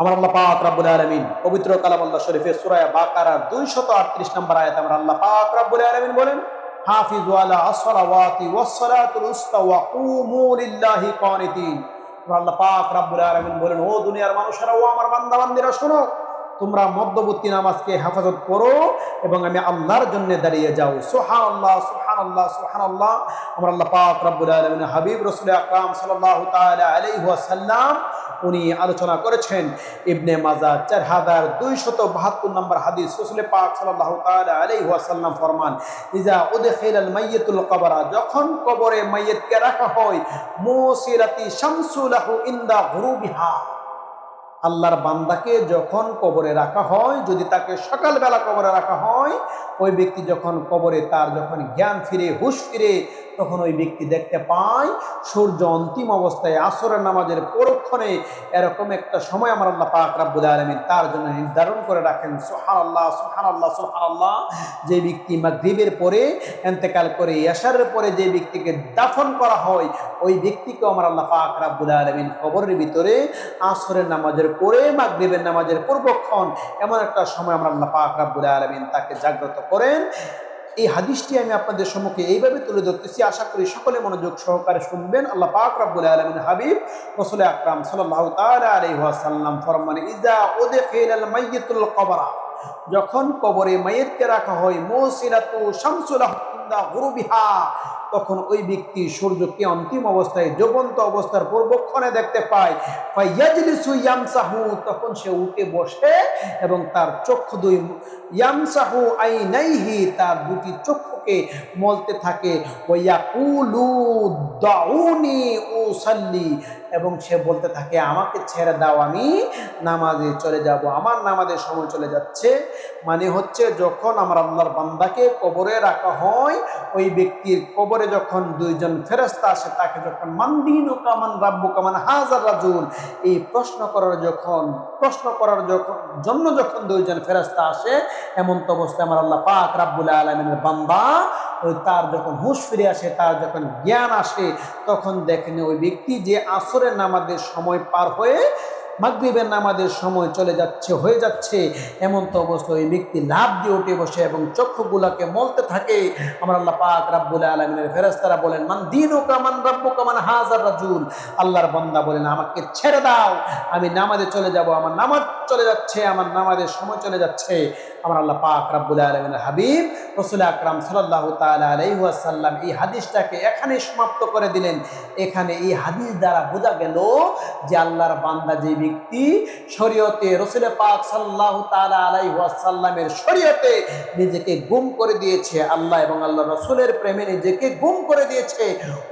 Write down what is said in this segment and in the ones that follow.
আমার আল্লাহ পাক রাব্বুল আলামিন পবিত্র কালাম আল্লাহ শরীফে সূরা বাকারা 238 নম্বর আয়াতে আমরা আল্লাহ পাক রাব্বুল আলামিন বলেন, হাফিজু আলা আসসালাওয়াতি ওয়াসসালাতুল উস্তা ওয়া কুমু লিল্লাহি কানিতিন। আল্লাহ পাক রাব্বুল আলামিন বলেন, ও দুনিয়ার মানুষেরা, ও আমার বান্দা বান্দিরা শোনো তোমরা মধ্যবর্তী নামাজকে হেফাজত করো এবং আমি আল্লাহর জন্য দাঁড়িয়ে যাও। সোহান আল্লাহ সোহান আল্লাহ সোহান আল্লাহ আমার আল্লাহ পাক রাব্বুল আলামিন, হাবিব রসুল আকরাম আলাইহি ওয়াসাল্লাম উনি আলোচনা করেছেন ইবনে মাজা, চার হাজার দুইশত বাহাত্তর নম্বর হাদিস রসুল পাক আলাইহি ওয়াসাল্লাম ফরমান, ইজা উদখিলাল মাইয়িতুল কবরা যখন কবরে মাইয়িতকে রাখা হয় মুসিরাতি শামসুলাহু ইনদা গুরুবিহা আল্লাহর বান্দাকে যখন কবরে রাখা হয়, যদি তাকে সকালবেলা কবরে রাখা হয়, ওই ব্যক্তি যখন কবরে তার যখন জ্ঞান ফিরে, হুশ ফিরে তখন ওই ব্যক্তি দেখতে পায়, সূর্য অন্তিম অবস্থায় আসরের নামাজের পরক্ষণে এরকম একটা সময় আমার আল্লাহ পাক রাব্বুল আলামিন তার জন্য নির্ধারণ করে রাখেন সুহান আল্লাহ সুহান আল্লাহ সুহান আল্লাহ যে ব্যক্তি মাগরিবের পরে, এন্তেকাল করে ইয়াশারের পরে যে ব্যক্তিকে দাফন করা হয়, ওই ব্যক্তিকে আমার আল্লাহ পাক রাব্বুল আলামিন কবরের ভিতরে আসরের নামাজের পরে, মাগরিবের নামাজের পূর্বক্ষণ এমন একটা সময় আমরা আল্লাহ পাক রাব্বুল আলামিন তাকে জাগ্রত করেন। এই হাদিসটি আমি আপনাদের সম্মুখে এইভাবে তুলে ধরতেছি। আশা করি সকলে মনোযোগ সহকারে শুনবেন। আল্লাহ পাক রাব্বুল আলামিন হাবিব, রাসূল আকরাম সাল্লাল্লাহু তাআলা আলাইহি ওয়াসাল্লাম ফরমান ইজা উদখিলাল মাইয়িতুল কবরা। যখন কবরে মাইয়িতকে রাখা হয় মুসিলাতু শামসুলাহ গুরুবিহা, তখন ওই ব্যক্তি সূর্যকে অন্তিম অবস্থায়, জ্বলন্ত অবস্থার পূর্বক্ষণে দেখতে পায়। তখন সে উঠে বসে এবং তার চক্ষু দুই ইয়ামসাহু আইনাইহি, তার দুটি চক্ষুকে মলতে থাকে। ওয়াকুলু দাউনি উসাল্লি এবং সে বলতে থাকে, আমাকে ছেড়ে দাও, আমি নামাজে চলে যাব। আমার নামাজের সময় চলে যাচ্ছে। মানে হচ্ছে যখন আমার আল্লাহর বান্দাকে কবরে রাখা হয়, ওই ব্যক্তির কবরে যখন দুইজন ফেরস্তা আসে, তাকে যখন মান্দিন কামান রাব্বু কামান হাজার রাজুল? এই প্রশ্ন করার যখন, প্রশ্ন করার যখন, জন্য যখন দুইজন ফেরস্তা আসে, এমন তো অবস্থায় আমার আল্লাহ পাক রাব্বুল আলমিনের বান্দা, ওই তার যখন হুঁশ ফিরে আসে, তার যখন জ্ঞান আসে, তখন দেখেন ওই ব্যক্তি যে আসরের নামাজের সময় পার হয়ে মাগরিবের নামাজের সময় চলে যাচ্ছে, হয়ে যাচ্ছে। এমন তো অবস্থা, ওই ব্যক্তি লাভ দিয়ে উঠে বসে এবং চক্ষুগুলাকে মলতে থাকে। আমার আল্লাহ পাক রাব্বুল আলমিনের ফেরেস্তারা বলেন, মান দিন ও কামান রাব্বু কামান হাজার রাজুল। আল্লাহর বন্দা বলেন, আমাকে ছেড়ে দাও। আমি নামাজে চলে যাব, আমার নামাজ চলে যাচ্ছে, আমার নামাজের সময় চলে যাচ্ছে। আমার আল্লাহ পাক রাব্বুল আলমিনের হাবিব রসুল আকরাম সাল্লাহ তালা আলাইহাসাল্লাম এই হাদিসটাকে এখানে সমাপ্ত করে দিলেন। এখানে এই হাদিস দ্বারা বোঝা গেল যে আল্লাহর বান্দা যে ব্যক্তি শরীয়তে রসুল পাক সাল্লাহ তালা আলাইহাসাল্লামের শরীয়তে নিজেকে গুম করে দিয়েছে, আল্লাহ এবং আল্লাহ রসুলের প্রেমে নিজেকে গুম করে দিয়েছে,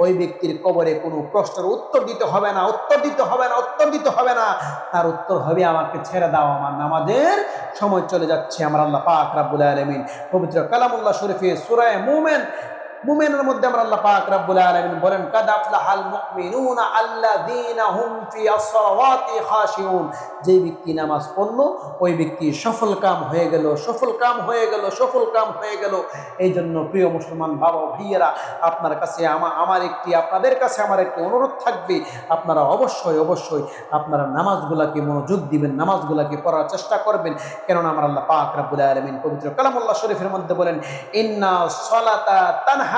ওই ব্যক্তির কবরে কোনো প্রশ্নের উত্তর দিতে হবে না, উত্তর দিতে হবে না, উত্তর দিতে হবে না। তার উত্তর হবে, আমাকে ছেড়ে দাও আমার নামাজের সময় চলে যাচ্ছে আমার আল্লাহ পাক রাব্বুল আলমিন। পবিত্র কালামুল্লাহ শরীফে সুরায় মুমিন মুমিনের মধ্যে আমরা আল্লাহ পাক রাব্বুল আলামিন বলেন, কাদ আফলাহাল মুমিনুনা আল্লাযীনা হুম ফি আসসালাওয়াতি খাশিউন। যে ব্যক্তি নামাজ পড়ল, ওই ব্যক্তি সফল কাম হয়ে গেল, সফল কাম হয়ে গেল, সফল কাম হয়ে গেল। এই জন্য প্রিয় মুসলমান বাবা ভাইয়েরা, আপনার কাছে আমার একটি, আপনাদের কাছে আমার একটি অনুরোধ থাকবে। আপনারা অবশ্যই অবশ্যই আপনারা নামাজগুলাকে মনোযোগ দিবেন, নামাজগুলাকে পড়ার চেষ্টা করবেন। কেননা আমার আল্লাহ পাক রাব্বুল আলামিন পবিত্র কালামুল্লাহ শরীফের মধ্যে বলেন, ইন্না সলাতা তানহা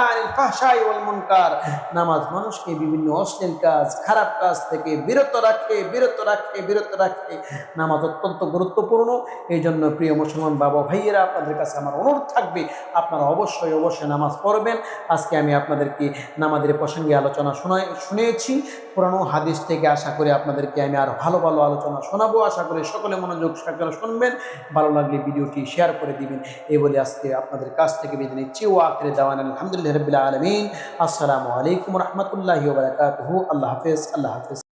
নামাজ মানুষকে বিভিন্ন অশ্লীল কাজ, খারাপ কাজ থেকে বিরত রাখে বিরত রাখে বিরত রাখে। নামাজ অত্যন্ত গুরুত্বপূর্ণ। এই জন্য প্রিয় মুসলমান বাবা ভাইয়েরা, আপনাদের কাছে আমার অনুরোধ থাকবে, আপনারা অবশ্যই অবশ্যই নামাজ পড়বেন। আজকে আমি আপনাদেরকে নামাজের প্রসঙ্গে আলোচনা শোনায় শুনেছি। পুরানো হাদিস থেকে আশা করি আপনাদেরকে আমি আরও ভালো ভালো আলোচনা শোনাবো। আশা করি সকলে মনোযোগ সহকারে শুনবেন। ভালো লাগলে ভিডিওটি শেয়ার করে দিবেন। এই বলে আজকে আপনাদের কাছ থেকে বেঁধে নিচ্ছি। ও আখরে দেওয়ান, আলহামদুলিল্লাহ। রবিল্লা আলমিন আসসালামু আলাইকুম রহমতুল্লাহি বারকাতহু আল্লাহ হাফেজ আল্লাহ হাফেজ